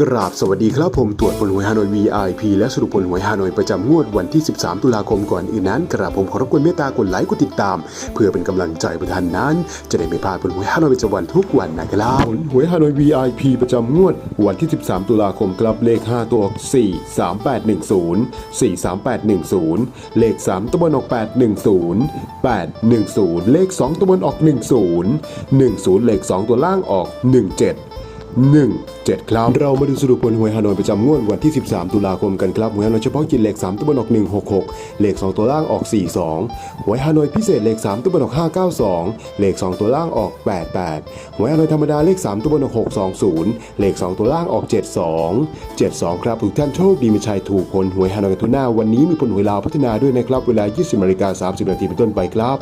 กราบสวัสดีครับผมตรวจผลหวยฮานอย VIP และสรุปผลหวยฮานอยประจำงวดวันที่ 13 ตุลาคมก่อนอื่นนั้น กราบผมขอรบกวนเมตตากดไลค์กดติดตาม เพื่อเป็นกำลังใจประทานนั้น จะได้ไม่พลาดผลหวยฮานอยประจำวันทุกวันนะครับผลหวยฮานอย VIP ประจำงวด วันที่ 13 ตุลาคมครับเลข 5 ตัวออก 4 3 8 1 0 4 3 8 1 0 เลข 3 ตัวบนออก 8 1 0 8 1 0 เลข 2 ตัวบนออก 1 0 1 0 เลข 2 ตัวล่างออก 17 1 7 ครับ เรามาดูสรุปผลหวยฮานอยประจำงวดวันที่ 13 ตุลาคมกันครับหวยฮานอยเฉพาะกินเลข 3ตัวบนออก 166 เลข 2 ตัวล่างออก 42 หวยฮานอยพิเศษเลข 3ตัวบนออก 592 เลข 2 ตัวล่างออก 88 หวยฮานอยธรรมดาเลข 3ตัวบนออก 620 เลข 2 ตัวล่างออก 72 72 ครับทุกท่านโชคดีมีชัยถูกผลหวยฮานอยกันทุกหน้าวันนี้มีผลหวยลาวพัฒนาด้วยนะครับ เวลา 20นาฬิกา30นาทีเป็นต้นไปครับ